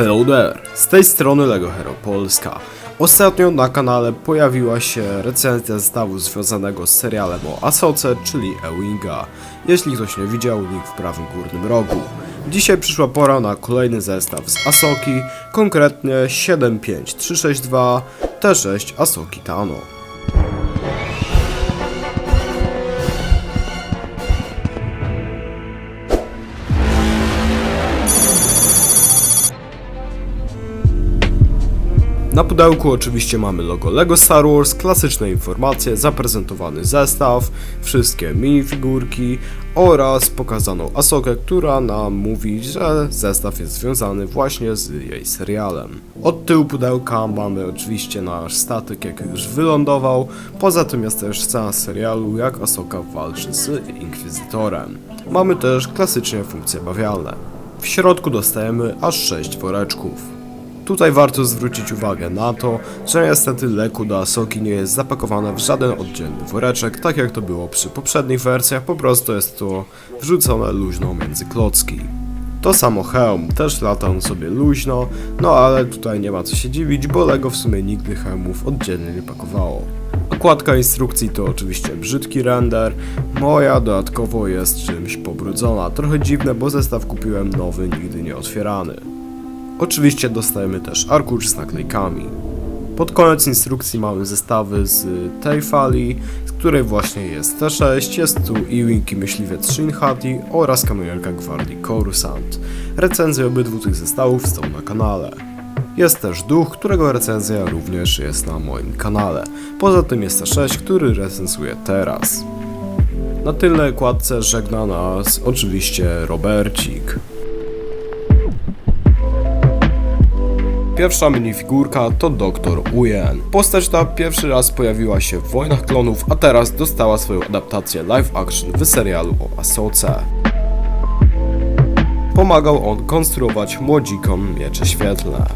Hello there, z tej strony Lego Hero Polska. Ostatnio na kanale pojawiła się recenzja zestawu związanego z serialem o Asoce, czyli Ewinga. Jeśli ktoś nie widział, link w prawym górnym rogu. Dzisiaj przyszła pora na kolejny zestaw z Asoki, konkretnie 75362 T6 Asoki Tano. Na pudełku oczywiście mamy logo LEGO Star Wars, klasyczne informacje, zaprezentowany zestaw, wszystkie minifigurki oraz pokazaną Asokę, która nam mówi, że zestaw jest związany właśnie z jej serialem. Od tyłu pudełka mamy oczywiście nasz statek, jak już wylądował, poza tym jest też scena serialu, jak Asoka walczy z Inkwizytorem. Mamy też klasycznie funkcje bawialne. W środku dostajemy aż 6 woreczków. Tutaj warto zwrócić uwagę na to, że niestety leku do Asoki nie jest zapakowane w żaden oddzielny woreczek, tak jak to było przy poprzednich wersjach, po prostu jest to wrzucone luźno między klocki. To samo hełm, też lata on sobie luźno, no ale tutaj nie ma co się dziwić, bo Lego w sumie nigdy hełmów oddzielnie nie pakowało. Okładka instrukcji to oczywiście brzydki render, moja dodatkowo jest czymś pobrudzona, trochę dziwne, bo zestaw kupiłem nowy, nigdy nie otwierany. Oczywiście dostajemy też arkusz z naklejkami. Pod koniec instrukcji mamy zestawy z tej fali, z której właśnie jest T6, jest tu Ewing i myśliwiec Shinhati oraz kamionerka gwardii Coruscant. Recenzje obydwu tych zestawów są na kanale. Jest też duch, którego recenzja również jest na moim kanale. Poza tym jest T6, który recenzuję teraz. Na tylnej kładce żegna nas oczywiście Robercik. Pierwsza minifigurka to Dr. Uyen. Postać ta pierwszy raz pojawiła się w Wojnach Klonów, a teraz dostała swoją adaptację live action w serialu o Asoce. Pomagał on konstruować młodzikom miecze świetlne.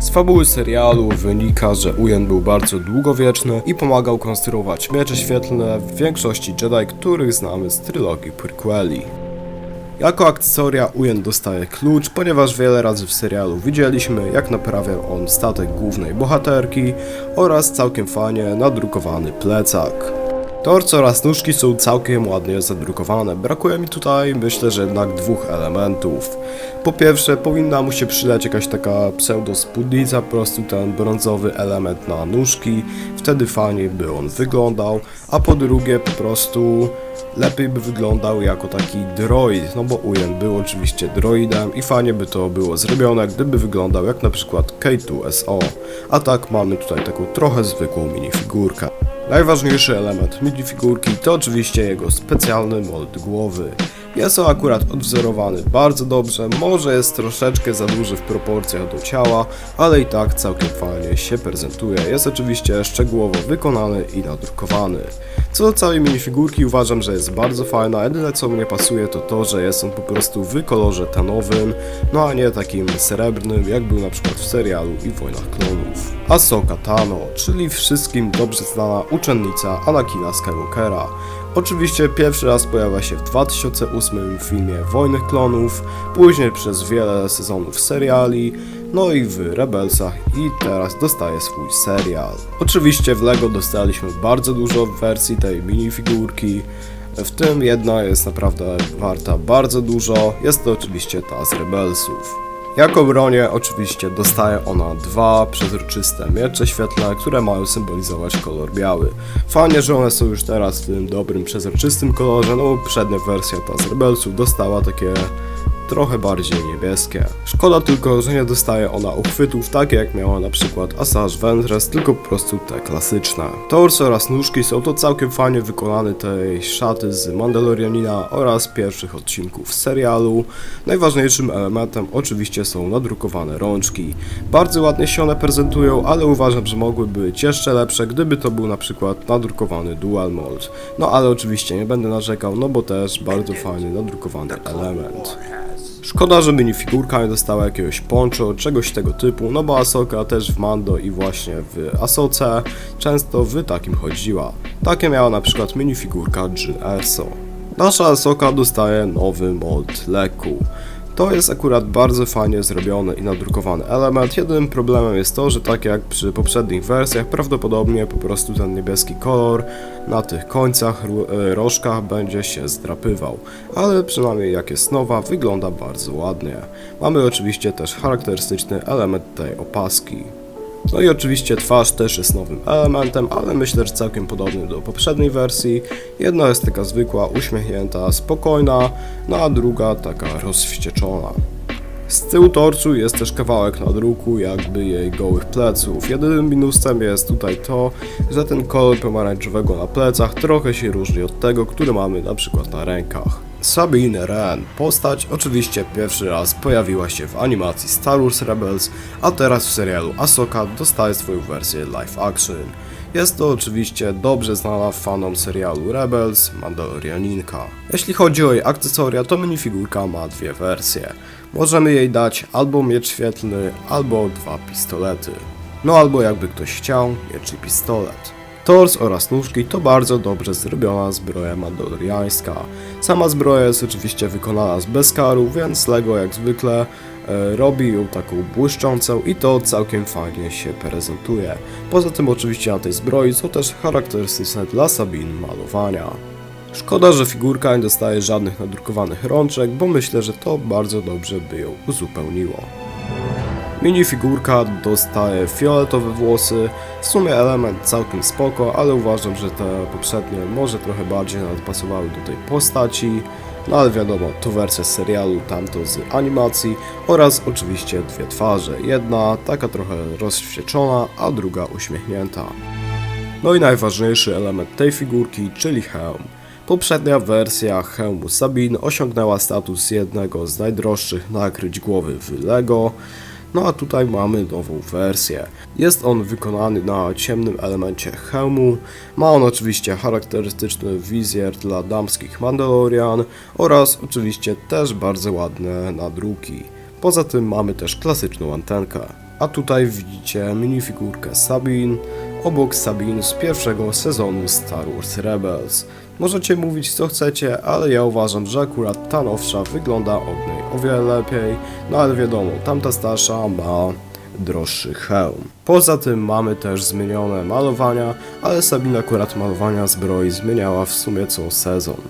Z fabuły serialu wynika, że Ujen był bardzo długowieczny i pomagał konstruować miecze świetlne w większości Jedi, których znamy z trylogii prequeli. Jako akcesoria Ujen dostaje klucz, ponieważ wiele razy w serialu widzieliśmy, jak naprawiał on statek głównej bohaterki oraz całkiem fajnie nadrukowany plecak. Torco oraz nóżki są całkiem ładnie zadrukowane. Brakuje mi tutaj, myślę, że jednak dwóch elementów. Po pierwsze, powinna mu się przydać jakaś taka pseudo spódnica, po prostu ten brązowy element na nóżki, wtedy fajniej by on wyglądał, a po drugie, po prostu lepiej by wyglądał jako taki droid, no bo Ujen był oczywiście droidem i fajnie by to było zrobione, gdyby wyglądał jak na przykład K2SO, a tak mamy tutaj taką trochę zwykłą minifigurkę. Najważniejszy element minifigurki to oczywiście jego specjalny mold głowy. Jest on akurat odwzorowany bardzo dobrze, może jest troszeczkę za duży w proporcjach do ciała, ale i tak całkiem fajnie się prezentuje. Jest oczywiście szczegółowo wykonany i nadrukowany. Co do całej minifigurki uważam, że jest bardzo fajna, jedyne co mnie pasuje to to, że jest on po prostu w kolorze tanowym, no a nie takim srebrnym, jak był na przykład w serialu i Wojnach Klonów. Ahsoka Tano, czyli wszystkim dobrze znana uczennica Anakina Skywalkera. Oczywiście pierwszy raz pojawia się w 2008 filmie Wojny Klonów, później przez wiele sezonów seriali, no i w Rebelsach i teraz dostaje swój serial. Oczywiście w LEGO dostaliśmy bardzo dużo wersji tej minifigurki, w tym jedna jest naprawdę warta bardzo dużo, jest to oczywiście ta z Rebelsów. Jako bronię oczywiście dostaje ona dwa przezroczyste miecze świetlne, które mają symbolizować kolor biały. Fajnie, że one są już teraz w tym dobrym przezroczystym kolorze, no bo wersja ta z Rebelsów dostała takie trochę bardziej niebieskie. Szkoda tylko, że nie dostaje ona uchwytów takie jak miała na przykład Asajj Ventress, tylko po prostu te klasyczne. Torso oraz nóżki są to całkiem fajnie wykonane tej szaty z Mandalorianina oraz pierwszych odcinków serialu. Najważniejszym elementem oczywiście są nadrukowane rączki. Bardzo ładnie się one prezentują, ale uważam, że mogły być jeszcze lepsze, gdyby to był na przykład nadrukowany dual mold. No ale oczywiście nie będę narzekał, no bo też bardzo fajny nadrukowany element. Szkoda, że minifigurka nie dostała jakiegoś poncho, czegoś tego typu, no bo Asoka też w Mando i właśnie w Asoce często w takim chodziła. Takie miała na przykład minifigurka Jill Erso. Nasza Asoka dostaje nowy mod leku. To jest akurat bardzo fajnie zrobiony i nadrukowany element. Jedynym problemem jest to, że tak jak przy poprzednich wersjach, prawdopodobnie po prostu ten niebieski kolor na tych końcach, e, rożkach będzie się zdrapywał. Ale przynajmniej jak jest nowa, wygląda bardzo ładnie. Mamy oczywiście też charakterystyczny element tej opaski. No i oczywiście twarz też jest nowym elementem, ale myślę, że całkiem podobny do poprzedniej wersji. Jedna jest taka zwykła, uśmiechnięta, spokojna, no a druga taka rozwścieczona. Z tyłu torcu jest też kawałek nadruku jakby jej gołych pleców. Jedynym minusem jest tutaj to, że ten kolor pomarańczowego na plecach trochę się różni od tego, który mamy na przykład na rękach. Sabine Wren, postać oczywiście pierwszy raz pojawiła się w animacji Star Wars Rebels, a teraz w serialu Ahsoka dostaje swoją wersję live action. Jest to oczywiście dobrze znana fanom serialu Rebels, Mandalorianinka. Jeśli chodzi o jej akcesoria, to minifigurka ma dwie wersje. Możemy jej dać albo miecz świetlny, albo dwa pistolety. No albo jakby ktoś chciał, miecz i pistolet. Tors oraz nóżki to bardzo dobrze zrobiona zbroja mandaloriańska. Sama zbroja jest oczywiście wykonana z bezkaru, więc Lego jak zwykle e, robi ją taką błyszczącą i to całkiem fajnie się prezentuje. Poza tym oczywiście na tej zbroi są też charakterystyczne dla Sabin malowania. Szkoda, że figurka nie dostaje żadnych nadrukowanych rączek, bo myślę, że to bardzo dobrze by ją uzupełniło. Minifigurka dostaje fioletowe włosy, w sumie element całkiem spoko, ale uważam, że te poprzednie może trochę bardziej nadpasowały do tej postaci. No ale wiadomo, to wersja z serialu, tamto z animacji oraz oczywiście dwie twarze. Jedna taka trochę rozwścieczona, a druga uśmiechnięta. No i najważniejszy element tej figurki, czyli hełm. Poprzednia wersja hełmu Sabin osiągnęła status jednego z najdroższych nakryć głowy w LEGO, no a tutaj mamy nową wersję. Jest on wykonany na ciemnym elemencie hełmu, ma on oczywiście charakterystyczny wizjer dla damskich Mandalorian oraz oczywiście też bardzo ładne nadruki. Poza tym mamy też klasyczną antenkę. A tutaj widzicie minifigurkę Sabin, obok Sabin z pierwszego sezonu Star Wars Rebels. Możecie mówić co chcecie, ale ja uważam, że akurat ta nowsza wygląda od niej o wiele lepiej, no ale wiadomo, tamta starsza ma droższy hełm. Poza tym mamy też zmienione malowania, ale Sabina akurat malowania zbroi zmieniała w sumie co sezon.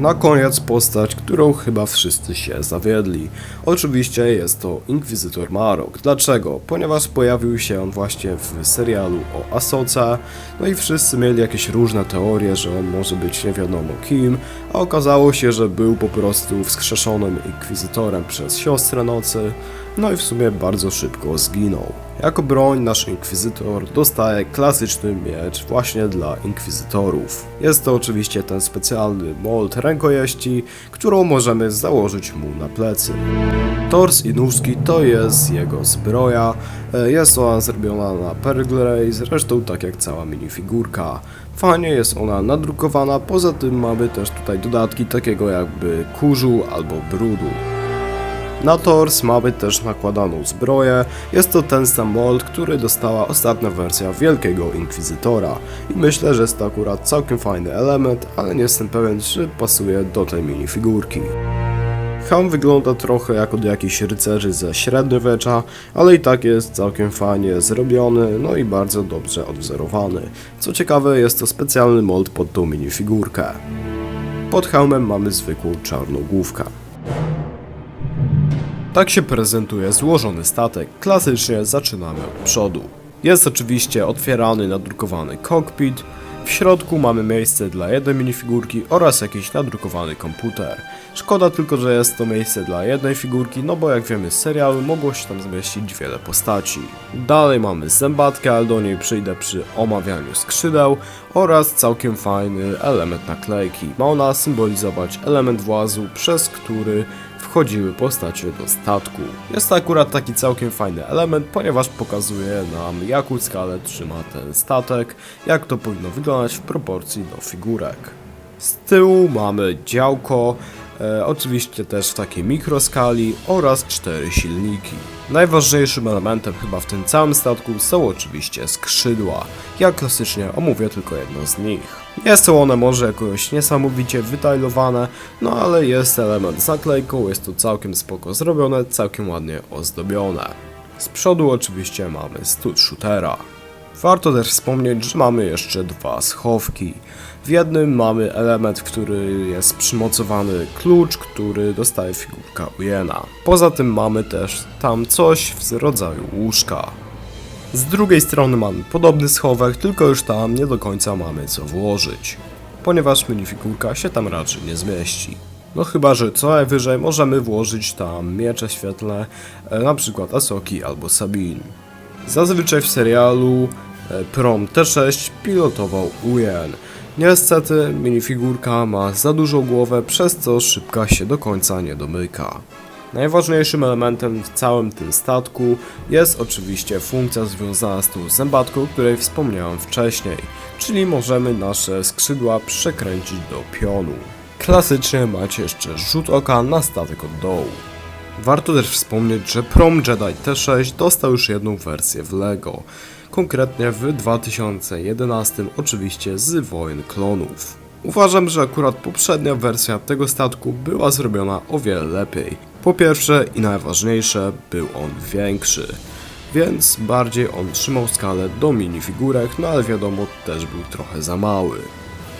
Na koniec postać, którą chyba wszyscy się zawiedli. Oczywiście jest to Inkwizytor Marok. Dlaczego? Ponieważ pojawił się on właśnie w serialu o Asoce, no i wszyscy mieli jakieś różne teorie, że on może być nie wiadomo kim, a okazało się, że był po prostu wskrzeszonym Inkwizytorem przez Siostrę Nocy, no i w sumie bardzo szybko zginął. Jako broń nasz Inkwizytor dostaje klasyczny miecz właśnie dla Inkwizytorów. Jest to oczywiście ten specjalny mold rękojeści, którą możemy założyć mu na plecy. Tors i nóżki to jest jego zbroja, jest ona zrobiona na Pearl Grey, zresztą tak jak cała minifigurka. Fajnie jest ona nadrukowana, poza tym mamy też tutaj dodatki takiego jakby kurzu albo brudu. Na tors mamy też nakładaną zbroję. Jest to ten sam mold, który dostała ostatnia wersja Wielkiego Inkwizytora. I myślę, że jest to akurat całkiem fajny element, ale nie jestem pewien, czy pasuje do tej minifigurki. Hełm wygląda trochę jak od jakichś rycerzy ze średniowiecza, ale i tak jest całkiem fajnie zrobiony, no i bardzo dobrze odwzorowany. Co ciekawe, jest to specjalny mold pod tą minifigurkę. Pod hełmem mamy zwykłą czarną główkę. Tak się prezentuje złożony statek. Klasycznie zaczynamy od przodu. Jest oczywiście otwierany, nadrukowany kokpit. W środku mamy miejsce dla jednej minifigurki oraz jakiś nadrukowany komputer. Szkoda tylko, że jest to miejsce dla jednej figurki, no bo jak wiemy z serialu mogło się tam zmieścić wiele postaci. Dalej mamy zębatkę, ale do niej przyjdę przy omawianiu skrzydeł oraz całkiem fajny element naklejki. Ma ona symbolizować element włazu, przez który wchodziły postacie do statku. Jest to akurat taki całkiem fajny element, ponieważ pokazuje nam jaką skalę trzyma ten statek, jak to powinno wyglądać w proporcji do figurek. Z tyłu mamy działko, e, oczywiście też w takiej mikroskali oraz cztery silniki. Najważniejszym elementem chyba w tym całym statku są oczywiście skrzydła. Ja klasycznie omówię tylko jedno z nich. Nie są one może jakoś niesamowicie wytajlowane, no ale jest element z naklejką, jest to całkiem spoko zrobione, całkiem ładnie ozdobione. Z przodu oczywiście mamy stud shootera. Warto też wspomnieć, że mamy jeszcze dwa schowki. W jednym mamy element, który jest przymocowany klucz, który dostaje figurka Ujena. Poza tym mamy też tam coś w rodzaju łóżka. Z drugiej strony mamy podobny schowek, tylko już tam nie do końca mamy co włożyć, ponieważ minifigurka się tam raczej nie zmieści. No chyba, że co najwyżej możemy włożyć tam miecze świetlne, przykład Asoki albo Sabin. Zazwyczaj w serialu Prom T6 pilotował Ujen. Niestety minifigurka ma za dużą głowę, przez co szybka się do końca nie domyka. Najważniejszym elementem w całym tym statku jest oczywiście funkcja związana z tą zębatką, o której wspomniałem wcześniej, czyli możemy nasze skrzydła przekręcić do pionu. Klasycznie macie jeszcze rzut oka na statek od dołu. Warto też wspomnieć, że Prom Jedi T6 dostał już jedną wersję w LEGO, konkretnie w 2011 oczywiście z Wojen Klonów. Uważam, że akurat poprzednia wersja tego statku była zrobiona o wiele lepiej. Po pierwsze i najważniejsze, był on większy, więc bardziej on trzymał skalę do minifigurek, no ale wiadomo też był trochę za mały.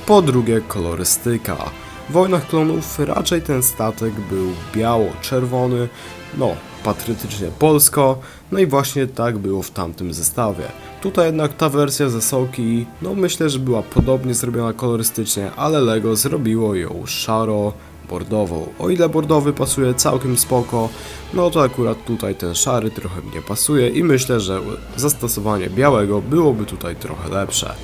Po drugie kolorystyka. W Wojnach Klonów raczej ten statek był biało-czerwony, no patriotycznie polsko, no i właśnie tak było w tamtym zestawie. Tutaj jednak ta wersja ze Soki, no myślę, że była podobnie zrobiona kolorystycznie, ale Lego zrobiło ją szaro, bordową. O ile bordowy pasuje całkiem spoko, no to akurat tutaj ten szary trochę mi nie pasuje i myślę, że zastosowanie białego byłoby tutaj trochę lepsze.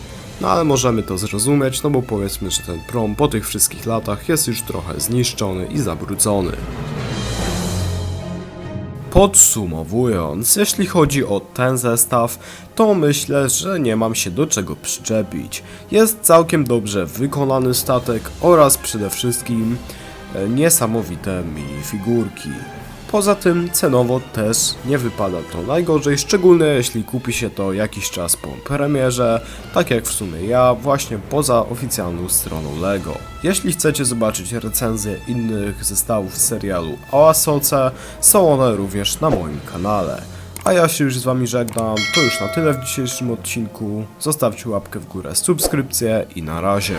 No ale możemy to zrozumieć, no bo powiedzmy, że ten prom po tych wszystkich latach jest już trochę zniszczony i zabrudzony. Podsumowując, jeśli chodzi o ten zestaw, to myślę, że nie mam się do czego przyczepić. Jest całkiem dobrze wykonany statek oraz przede wszystkim e, niesamowite minifigurki. Poza tym cenowo też nie wypada to najgorzej, szczególnie jeśli kupi się to jakiś czas po premierze, tak jak w sumie ja, właśnie poza oficjalną stroną LEGO. Jeśli chcecie zobaczyć recenzje innych zestawów serialu o są one również na moim kanale. A ja się już z wami żegnam, to już na tyle w dzisiejszym odcinku. Zostawcie łapkę w górę, subskrypcję i na razie.